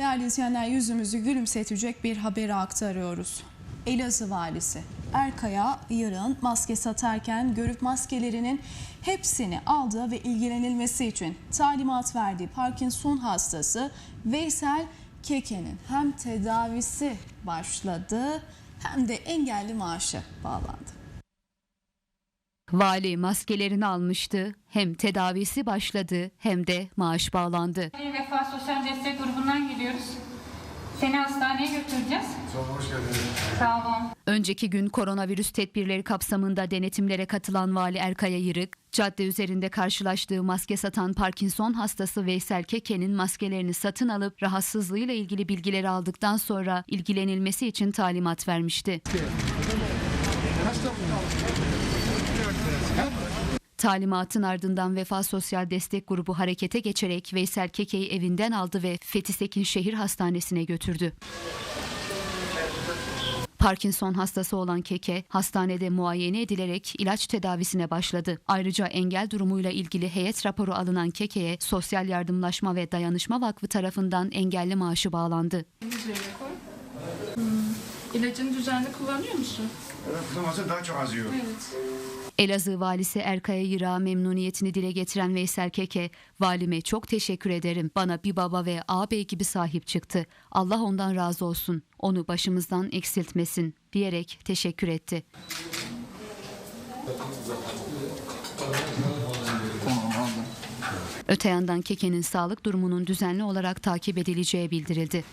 Değerli izleyenler yüzümüzü gülümsetecek bir haberi aktarıyoruz. Elazığ valisi Erkaya Yarın maske satarken görüp maskelerinin hepsini aldığı ve ilgilenilmesi için talimat verdiği Parkinson hastası Veysel Keke'nin hem tedavisi başladı hem de engelli maaşı bağlandı. Vali maskelerini almıştı. Hem tedavisi başladı hem de maaş bağlandı. Bir Vefa Sosyal Destek Grubu'ndan geliyoruz. Seni hastaneye götüreceğiz. Sağ olun, hoş geldiniz. Sağ olun. Önceki gün koronavirüs tedbirleri kapsamında denetimlere katılan Vali Erkaya Yırık, cadde üzerinde karşılaştığı maske satan Parkinson hastası Veysel Keke'nin maskelerini satın alıp rahatsızlığıyla ilgili bilgileri aldıktan sonra ilgilenilmesi için talimat vermişti. Talimatın ardından Vefa Sosyal Destek Grubu harekete geçerek Veysel Keke'yi evinden aldı ve Fethi Sekin Şehir Hastanesi'ne götürdü. Parkinson hastası olan Keke hastanede muayene edilerek ilaç tedavisine başladı. Ayrıca engel durumuyla ilgili heyet raporu alınan Keke'ye Sosyal Yardımlaşma ve Dayanışma Vakfı tarafından engelli maaşı bağlandı. Hmm. İlacını düzenli kullanıyor musun? Evet, zaman daha çok az yiyor. Evet. Elazığ valisi Erkaya Yıra memnuniyetini dile getiren Veysel Keke, valime çok teşekkür ederim. Bana bir baba ve ağabey gibi sahip çıktı. Allah ondan razı olsun. Onu başımızdan eksiltmesin diyerek teşekkür etti. Öte yandan Keke'nin sağlık durumunun düzenli olarak takip edileceği bildirildi.